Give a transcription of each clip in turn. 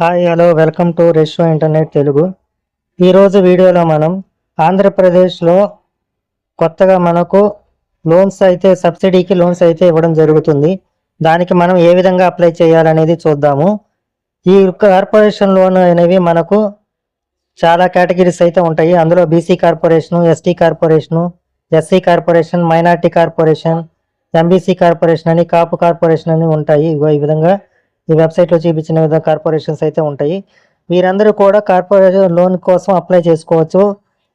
Hi hello welcome to రెషో internet Telugu. ఈరోజు వీడియోలో మనం ఆంధ్రప్రదేశ్లో కొత్తగా మనకు లోన్స్ అయితే సబ్సిడీకి లోన్స్ అయితే ఇవ్వడం జరుగుతుంది. దానికి మనం ఏ విధంగా అప్లై చేయాలనేది చూద్దాము. ఈ కార్పొరేషన్ లోన్ అనేవి మనకు చాలా కేటగిరీస్ అయితే ఉంటాయి. అందులో BC corporation ST corporation SC corporation minority corporation MBC corporation అని కాపు కార్పొరేషన్ అని ఉంటాయి. ఇగో ఈ విధంగా ఈ వెబ్సైట్లో చూపించిన విధంగా కార్పొరేషన్స్ అయితే ఉంటాయి. వీరందరూ కూడా కార్పొరేషన్ లోన్ కోసం అప్లై చేసుకోవచ్చు.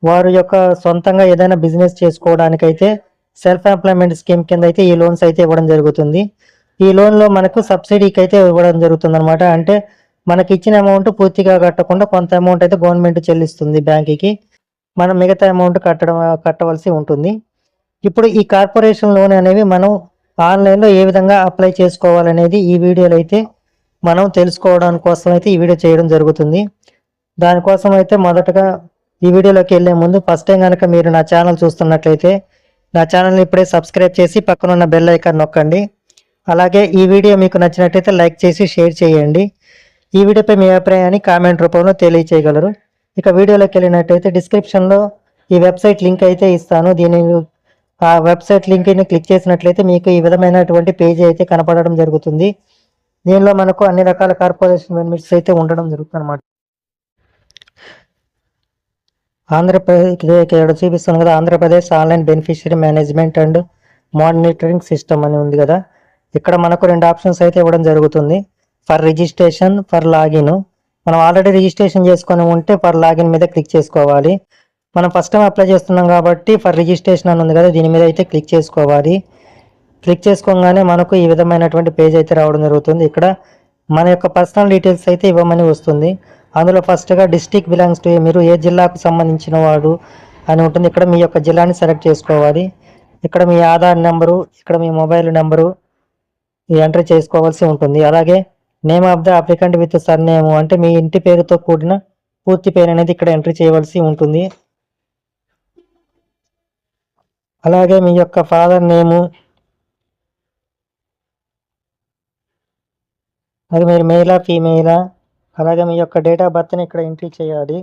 వారి యొక్క సొంతంగా ఏదైనా బిజినెస్ చేసుకోవడానికైతే సెల్ఫ్ ఎంప్లాయ్మెంట్ స్కీమ్ కింద అయితే ఈ లోన్స్ అయితే ఇవ్వడం జరుగుతుంది. ఈ లోన్లో మనకు సబ్సిడీకి అయితే ఇవ్వడం జరుగుతుంది అనమాట అంటే మనకి ఇచ్చిన అమౌంట్ పూర్తిగా కట్టకుండా కొంత అమౌంట్ అయితే గవర్నమెంట్ చెల్లిస్తుంది బ్యాంక్కి. మనం మిగతా అమౌంట్ కట్టడం కట్టవలసి ఉంటుంది. ఇప్పుడు ఈ కార్పొరేషన్ లోన్ అనేవి మనం ఆన్లైన్లో ఏ విధంగా అప్లై చేసుకోవాలనేది ఈ వీడియోలో అయితే మనం తెలుసుకోవడం కోసం అయితే ఈ వీడియో చేయడం జరుగుతుంది. దానికోసం అయితే మొదటగా ఈ వీడియోలోకి వెళ్ళే ముందు ఫస్ట్ టైం కనుక మీరు నా ఛానల్ చూస్తున్నట్లయితే నా ఛానల్ని ఇప్పుడే సబ్స్క్రైబ్ చేసి పక్కన ఉన్న బెల్ ఐకాన్ నొక్కండి. అలాగే ఈ వీడియో మీకు నచ్చినట్లయితే లైక్ చేసి షేర్ చేయండి. ఈ వీడియోపై మీ అభిప్రాయాన్ని కామెంట్ రూపంలో తెలియచేయగలరు. ఇక వీడియోలోకి వెళ్ళినట్టయితే డిస్క్రిప్షన్లో ఈ వెబ్సైట్ లింక్ అయితే ఇస్తాను. దీని ఆ వెబ్సైట్ లింక్ని క్లిక్ చేసినట్లయితే మీకు ఈ విధమైనటువంటి పేజీ అయితే కనపడడం జరుగుతుంది. దీనిలో మనకు అన్ని రకాల కార్పొరేషన్ బెనిఫిట్స్ అయితే ఉండడం జరుగుతుంది అనమాట ఆంధ్రప్రదేశ్ ఇక్కడ చూపిస్తాను కదా Andhra Pradesh online beneficiary management and monitoring system అని ఉంది కదా. ఇక్కడ మనకు రెండు ఆప్షన్స్ అయితే ఇవ్వడం జరుగుతుంది. For registration for login. మనం ఆల్రెడీ రిజిస్ట్రేషన్ చేసుకొని ఉంటే ఫర్ లాగిన్ మీద క్లిక్ చేసుకోవాలి. మనం ఫస్ట్ టైం అప్లై చేస్తున్నాం కాబట్టి ఫర్ రిజిస్ట్రేషన్ అని ఉంది కదా దీని మీద అయితే క్లిక్ చేసుకోవాలి. క్లిక్ చేసుకోగానే మనకు ఈ విధమైనటువంటి పేజ్ అయితే రావడం జరుగుతుంది. ఇక్కడ మన యొక్క పర్సనల్ డీటెయిల్స్ అయితే ఇవ్వమని వస్తుంది. అందులో ఫస్ట్గా డిస్టిక్ బిలాంగ్స్ టు మీరు ఏ జిల్లాకు సంబంధించిన వాడు అని ఉంటుంది. ఇక్కడ మీ యొక్క జిల్లాని సెలెక్ట్ చేసుకోవాలి. ఇక్కడ మీ ఆధార్ నెంబరు ఇక్కడ మీ మొబైల్ నెంబరు ఎంటర్ చేసుకోవాల్సి ఉంటుంది. అలాగే name of the applicant with surname అంటే మీ ఇంటి పేరుతో కూడిన పూర్తి పేరు అనేది ఇక్కడ ఎంట్రీ చేయవలసి ఉంటుంది. అలాగే మీ యొక్క ఫాదర్ నేము అది మీరు మెయిలా ఫీమెయిలా అలాగే మీ యొక్క డేట్ ఆఫ్ బర్త్ని ఇక్కడ ఎంట్రీ చేయాలి.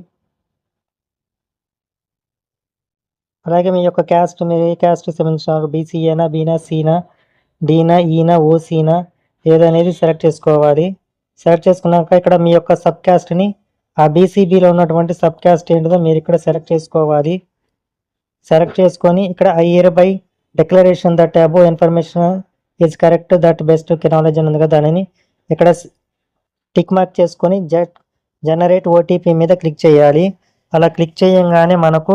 అలాగే మీ యొక్క క్యాస్ట్ మీరు ఏ క్యాస్ట్ సంబంధించినారు? బీసీఏనా బీనా సీనా డీనా ఈనా ఓసీనా? ఏదనేది సెలెక్ట్ చేసుకోవాలి. సెలెక్ట్ చేసుకున్నాక ఇక్కడ మీ యొక్క సబ్ క్యాస్ట్ని ఆ బీసీబీలో ఉన్నటువంటి సబ్ క్యాస్ట్ ఏంటిదో మీరు ఇక్కడ సెలెక్ట్ చేసుకోవాలి. సెలెక్ట్ చేసుకొని ఇక్కడ I hereby declaration that above information is correct that best knowledge అని ఉంది కదా దానిని ఇక్కడ టిక్ మార్క్ చేసుకొని జట్ జనరేట్ ఓటీపీ మీద క్లిక్ చేయాలి. అలా క్లిక్ చేయగానే మనకు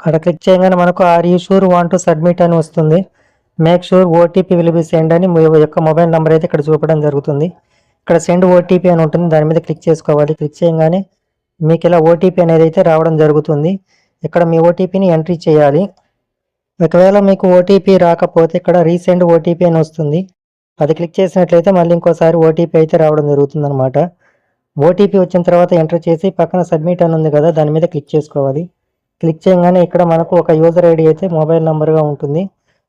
అక్కడ క్లిక్ చేయగానే మనకు are you sure want to submit అని వస్తుంది. Make sure OTP will be send అని మీ యొక్క మొబైల్ నెంబర్ అయితే ఇక్కడ చూపడం జరుగుతుంది. ఇక్కడ సెండ్ ఓటీపీ అని ఉంటుంది. దాని మీద క్లిక్ చేసుకోవాలి. క్లిక్ చేయగానే మీకు ఇలా ఓటీపీ అనేది అయితే రావడం జరుగుతుంది. ఇక్కడ మీ ఓటీపీని ఎంట్రీ చేయాలి. ఒకవేళ మీకు ఓటీపీ రాకపోతే ఇక్కడ రీసెంట్ ఓటీపీ అని వస్తుంది. అది క్లిక్ చేసినట్లయితే మళ్ళీ ఇంకోసారి ఓటీపీ అయితే రావడం జరుగుతుంది అనమాట ఓటీపీ వచ్చిన తర్వాత ఎంటర్ చేసి పక్కన సబ్మిట్ అని ఉంది కదా దాని మీద క్లిక్ చేసుకోవాలి. క్లిక్ చేయగానే ఇక్కడ మనకు ఒక యూజర్ ఐడి అయితే మొబైల్ నెంబర్గా ఉంటుంది.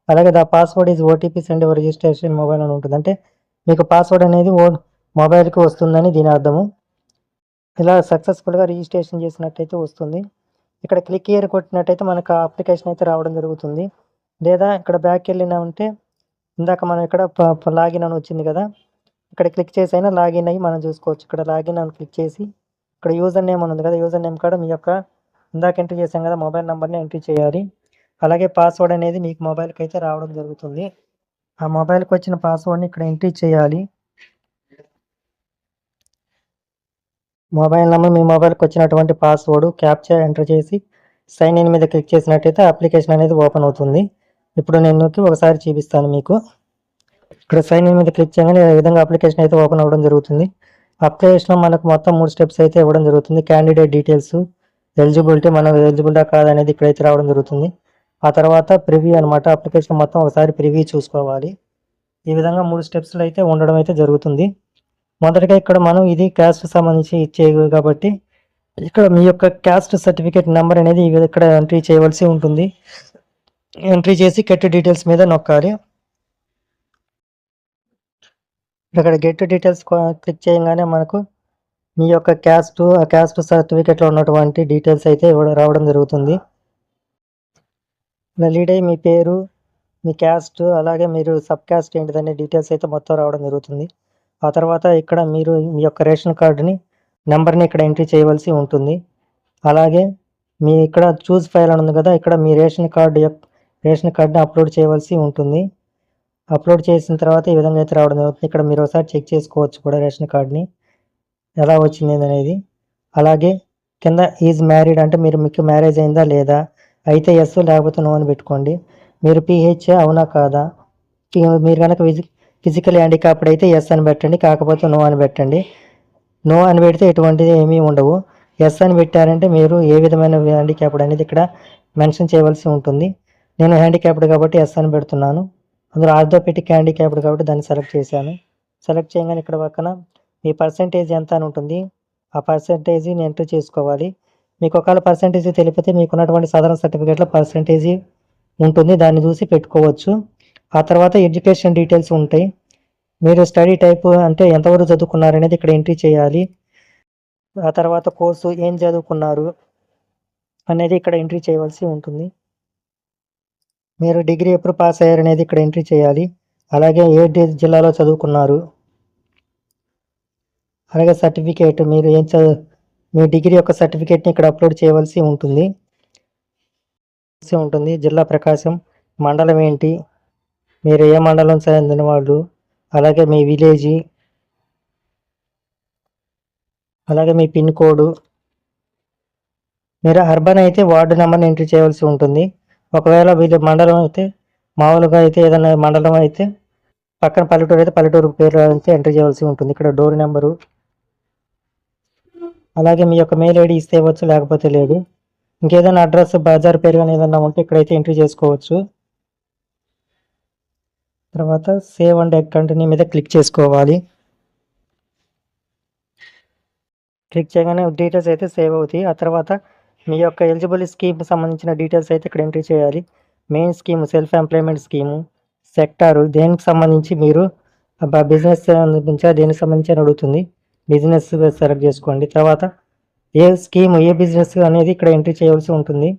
అలాగే the password is OTP send registration mobile అని ఉంటుంది. అంటే మీకు పాస్వర్డ్ అనేది ఓ మొబైల్కి వస్తుందని దీని అర్థము. ఇలా సక్సెస్ఫుల్గా రిజిస్ట్రేషన్ చేసినట్టయితే వస్తుంది. ఇక్కడ క్లిక్ ఇయర్ కొట్టినట్టయితే మనకు ఆ అప్లికేషన్ అయితే రావడం జరుగుతుంది. లేదా ఇక్కడ బ్యాక్ వెళ్ళినా ఉంటే ఇందాక మనం ఇక్కడ లాగిన్ అని వచ్చింది కదా ఇక్కడ క్లిక్ చేసి అయినా లాగిన్ అయ్యి మనం చూసుకోవచ్చు. ఇక్కడ లాగిన్ అని క్లిక్ చేసి ఇక్కడ యూజర్ నేమ్ అని ఉంది కదా యూజర్ నేమ్ కూడా మీ యొక్క ఇందాక ఎంట్రీ చేసాం కదా మొబైల్ నెంబర్ని ఎంట్రీ చేయాలి. అలాగే పాస్వర్డ్ అనేది మీకు మొబైల్కి అయితే రావడం జరుగుతుంది. ఆ మొబైల్కి వచ్చిన పాస్వర్డ్ని ఇక్కడ ఎంట్రీ చేయాలి. మొబైల్ నెంబర్ మీ మొబైల్కి వచ్చినటువంటి పాస్వర్డ్ క్యాప్చర్ ఎంటర్ చేసి సైన్ ఇన్ మీద క్లిక్ చేసినట్టయితే అప్లికేషన్ అనేది ఓపెన్ అవుతుంది. ఇప్పుడు నేను నొక్కి ఒకసారి చూపిస్తాను మీకు. ఇక్కడ సైన్ ఇన్ మీద క్లిక్ చేయగానే ఈ విధంగా అప్లికేషన్ అయితే ఓపెన్ అవ్వడం జరుగుతుంది. అప్లికేషన్లో మనకు మొత్తం మూడు స్టెప్స్ అయితే ఇవ్వడం జరుగుతుంది. క్యాండిడేట్ డీటెయిల్స్ ఎలిజిబిలిటీ మనం ఎలిజిబిలిటా కాదనేది ఇక్కడైతే రావడం జరుగుతుంది. ఆ తర్వాత ప్రివ్యూ అనమాట అప్లికేషన్ మొత్తం ఒకసారి ప్రివ్యూ చూసుకోవాలి. ఈ విధంగా మూడు స్టెప్స్లో అయితే ఉండడం అయితే జరుగుతుంది. మొదటగా ఇక్కడ మనం ఇది క్యాస్ట్ సంబంధించి ఇచ్చేవి కాబట్టి ఇక్కడ మీ యొక్క క్యాస్ట్ సర్టిఫికేట్ నెంబర్ అనేది ఇక్కడ ఎంట్రీ చేయవలసి ఉంటుంది. ఎంట్రీ చేసి గెట్ డీటెయిల్స్ మీద నొక్కాలి. ఇక్కడ గెట్ డీటెయిల్స్ క్లిక్ చేయగానే మనకు మీ యొక్క క్యాస్ట్ ఆ క్యాస్ట్ సర్టిఫికేట్లో ఉన్నటువంటి డీటెయిల్స్ అయితే రావడం జరుగుతుంది. ఇలా మీ పేరు మీ క్యాస్ట్ అలాగే మీరు సబ్ క్యాస్ట్ ఏంటిదనే డీటెయిల్స్ అయితే మొత్తం రావడం జరుగుతుంది. ఆ తర్వాత ఇక్కడ మీరు మీ యొక్క రేషన్ కార్డుని నెంబర్ని ఇక్కడ ఎంట్రీ చేయవలసి ఉంటుంది. అలాగే మీ ఇక్కడ చూస్ ఫైల్ అని ఉంది కదా ఇక్కడ మీ రేషన్ కార్డు యొక్క రేషన్ కార్డుని అప్లోడ్ చేయవలసి ఉంటుంది. అప్లోడ్ చేసిన తర్వాత ఈ విధంగా అయితే రావడం జరుగుతుంది. ఇక్కడ మీరు ఒకసారి చెక్ చేసుకోవచ్చు కూడా రేషన్ కార్డుని ఎలా వచ్చింది అనేది. అలాగే కింద ఈజ్ మ్యారీడ్ అంటే మీరు మీకు మ్యారేజ్ అయిందా లేదా అయితే ఎస్ లేకపోతే నో అని పెట్టుకోండి. మీరు పిహెచ్ అవునా కాదా మీరు కనుక విజిట్ ఫిజికల్ హ్యాండిక్యాప్డ్ అయితే ఎస్ అని పెట్టండి కాకపోతే నో అని పెట్టండి. నో అని పెడితే ఎటువంటిది ఏమీ ఉండవు. ఎస్ అని పెట్టారంటే మీరు ఏ విధమైన హ్యాండిక్యాప్డ్ అనేది ఇక్కడ మెన్షన్ చేయవలసి ఉంటుంది. నేను హ్యాండిక్యాప్డ్ కాబట్టి ఎస్ అని పెడుతున్నాను. అందులో ఆర్థోపెటిక్ హ్యాండిక్యాప్డ్ కాబట్టి దాన్ని సెలెక్ట్ చేశాను. సెలెక్ట్ చేయగానే ఇక్కడ పక్కన మీ పర్సంటేజ్ ఎంత అని ఉంటుంది. ఆ పర్సంటేజ్ని ఎంటర్ చేసుకోవాలి. మీకు ఒకవేళ పర్సంటేజ్ తెలిపితే మీకు ఉన్నటువంటి సాధారణ సర్టిఫికేట్లో పర్సంటేజ్ ఉంటుంది. దాన్ని చూసి పెట్టుకోవచ్చు. ఆ తర్వాత ఎడ్యుకేషన్ డీటెయిల్స్ ఉంటాయి. మీరు స్టడీ టైప్ అంటే ఎంతవరకు చదువుకున్నారు అనేది ఇక్కడ ఎంట్రీ చేయాలి. ఆ తర్వాత కోర్సు ఏం చదువుకున్నారు అనేది ఇక్కడ ఎంట్రీ చేయవలసి ఉంటుంది. మీరు డిగ్రీ ఎప్పుడు పాస్ అయ్యారు అనేది ఇక్కడ ఎంట్రీ చేయాలి. అలాగే ఏ జిల్లాలో చదువుకున్నారు. అలాగే సర్టిఫికేట్ మీరు ఏం చదువు మీ డిగ్రీ యొక్క సర్టిఫికేట్ని ఇక్కడ అప్లోడ్ చేయవలసి ఉంటుంది ఉంటుంది. జిల్లా ప్రకాశం మండలం ఏంటి? మీరు ఏ మండలం చెందిన వాళ్ళు అలాగే మీ విలేజ్ అలాగే మీ పిన్ కోడ్ మీరు అర్బన్ అయితే వార్డు నెంబర్ని ఎంట్రీ చేయవలసి ఉంటుంది. ఒకవేళ వీళ్ళ మండలం అయితే మామూలుగా అయితే ఏదైనా మండలం అయితే పక్కన పల్లెటూరు అయితే పల్లెటూరు పేరు అయితే ఎంట్రీ చేయవలసి ఉంటుంది. ఇక్కడ డోర్ నెంబరు అలాగే మీ యొక్క మెయిల్ ఐడి ఇస్తే ఇవ్వచ్చు లేకపోతే లేదు. ఇంకేదైనా అడ్రస్ బజార్ పేరు కానీ ఏదైనా ఉంటే ఇక్కడైతే ఎంట్రీ చేసుకోవచ్చు. తర్వాత సేవ్ అండ్ కంటిన్యూ మీద క్లిక్ చేసుకోవాలి. క్లిక్ చేయగానే డీటెయిల్స్ అయితే సేవ్ అవుతాయి. ఆ తర్వాత మీ యొక్క ఎలిజిబుల్ స్కీమ్ సంబంధించిన డీటెయిల్స్ అయితే ఇక్కడ ఎంట్రీ చేయాలి. Main scheme self employment scheme sector దేనికి సంబంధించి మీరు బిజినెస్ సంబంధించి దేనికి సంబంధించి అని అడుగుతుంది. బిజినెస్ సెలెక్ట్ చేసుకోండి. తర్వాత ఏ స్కీమ్ ఏ బిజినెస్ అనేది ఇక్కడ ఎంట్రీ చేయవలసి ఉంటుంది.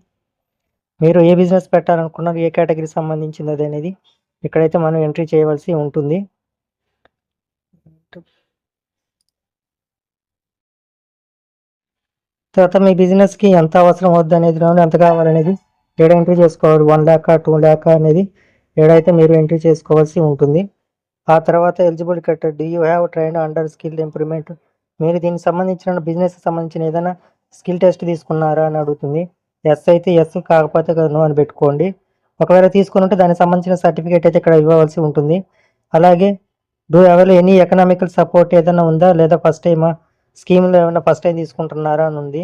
మీరు ఏ బిజినెస్ పెట్టాలనుకున్నారు ఏ కేటగిరీ సంబంధించింది అది అనేది ఇక్కడైతే మనం ఎంట్రీ చేయవలసి ఉంటుంది. తర్వాత మీ బిజినెస్కి ఎంత అవసరం వద్దు అనేది ఎంత కావాలనేది ఏడ ఎంట్రీ చేసుకోవాలి? వన్ ల్యాక్ టూ ల్యాక్ అనేది ఏడైతే మీరు ఎంట్రీ చేసుకోవాల్సి ఉంటుంది. ఆ తర్వాత eligible cut do you have train under skill improvement మీరు దీనికి సంబంధించిన బిజినెస్కి సంబంధించిన ఏదైనా స్కిల్ టెస్ట్ తీసుకున్నారా అని అడుగుతుంది. ఎస్ అయితే ఎస్ కాకపోతే నో అని పెట్టుకోండి. ఒకవేళ తీసుకుని ఉంటే దానికి సంబంధించిన సర్టిఫికేట్ అయితే ఇక్కడ ఇవ్వవలసి ఉంటుంది. అలాగే డూ ఎవరు ఎనీ ఎకనామికల్ సపోర్ట్ ఏదైనా ఉందా? లేదా ఫస్ట్ టైమా స్కీమ్లో ఏమైనా ఫస్ట్ టైం తీసుకుంటున్నారా అని ఉంది.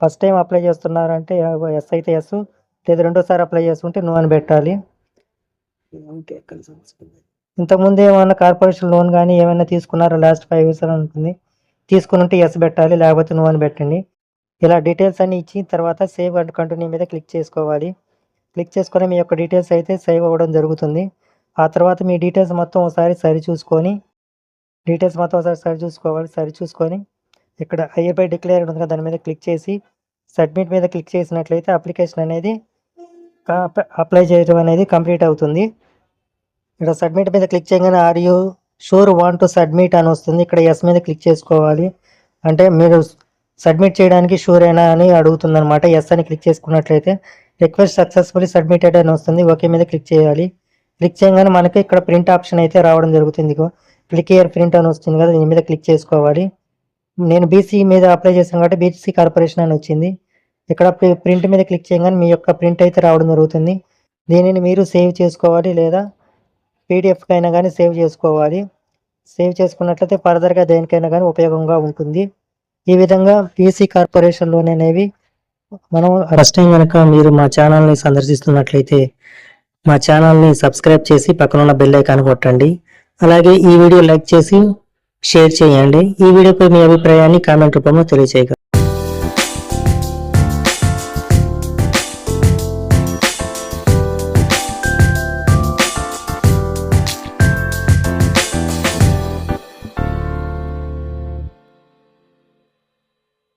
ఫస్ట్ టైం అప్లై చేస్తున్నారంటే ఎస్ అయితే ఎస్ లేదా రెండోసారి అప్లై చేసుకుంటే నువ్వు అని పెట్టాలి. ఇంతకుముందు ఏమైనా కార్పొరేషన్ లోన్ కానీ ఏమైనా తీసుకున్నారా? లాస్ట్ ఫైవ్ ఇయర్స్ అని ఉంటుంది. తీసుకుని ఉంటే ఎస్ పెట్టాలి లేకపోతే నువ్వు అని పెట్టండి. ఇలా డీటెయిల్స్ అన్ని ఇచ్చిన తర్వాత సేవ్ అండ్ కంటిన్యూ మీద క్లిక్ చేసుకోవాలి. క్లిక్ చేసుకొని మీ యొక్క డీటెయిల్స్ అయితే సేవ్ అవ్వడం జరుగుతుంది. ఆ తర్వాత మీ డీటెయిల్స్ మొత్తం ఒకసారి సరి చూసుకొని డీటెయిల్స్ మొత్తం ఒకసారి సరి చూసుకోవాలి సరి చూసుకొని ఇక్కడ ఐఏపై డిక్లేర్ ఉంది కదా దాని మీద క్లిక్ చేసి సబ్మిట్ మీద క్లిక్ చేసినట్లయితే అప్లికేషన్ అనేది అప్లై చేయడం అనేది కంప్లీట్ అవుతుంది. ఇక్కడ సబ్మిట్ మీద క్లిక్ చేయగానే are you sure want to submit అని వస్తుంది. ఇక్కడ ఎస్ మీద క్లిక్ చేసుకోవాలి. అంటే మీరు సబ్మిట్ చేయడానికి షూర్ అయినా అని అడుగుతుందనమాట ఎస్ అని క్లిక్ చేసుకున్నట్లయితే రిక్వెస్ట్ సక్సెస్ఫుల్లీ సబ్మిటెడ్ అని వస్తుంది. ఓకే మీద క్లిక్ చేయాలి. క్లిక్ చేయగానే మనకి ఇక్కడ ప్రింట్ ఆప్షన్ అయితే రావడం జరుగుతుంది. క్లిక్ ఇయర్ ప్రింట్ అని వస్తుంది కదా దీని మీద క్లిక్ చేసుకోవాలి. నేను బీసీ మీద అప్లై చేశాను కాబట్టి బీసీ కార్పొరేషన్ అని వచ్చింది. ఇక్కడ ప్రింట్ మీద క్లిక్ చేయగానే మీ యొక్క ప్రింట్ అయితే రావడం జరుగుతుంది. దీనిని మీరు సేవ్ చేసుకోవాలి లేదా పీడిఎఫ్కి అయినా కానీ సేవ్ చేసుకోవాలి. సేవ్ చేసుకున్నట్లయితే ఫర్దర్గా దేనికైనా కానీ ఉపయోగంగా ఉంటుంది. ఈ విధంగా పీసీ కార్పొరేషన్ లోన్ అనేవి మనం ఫస్ట్ టైం కనుక మీరు మా ఛానల్ని సందర్శిస్తున్నట్లయితే మా ఛానల్ని సబ్స్క్రైబ్ చేసి పక్కన ఉన్న బెల్ ఐకాన్ కొట్టండి. అలాగే ఈ వీడియో లైక్ చేసి షేర్ చేయండి. ఈ వీడియోపై మీ అభిప్రాయాన్ని కామెంట్ రూపంలో తెలియజేయగలరు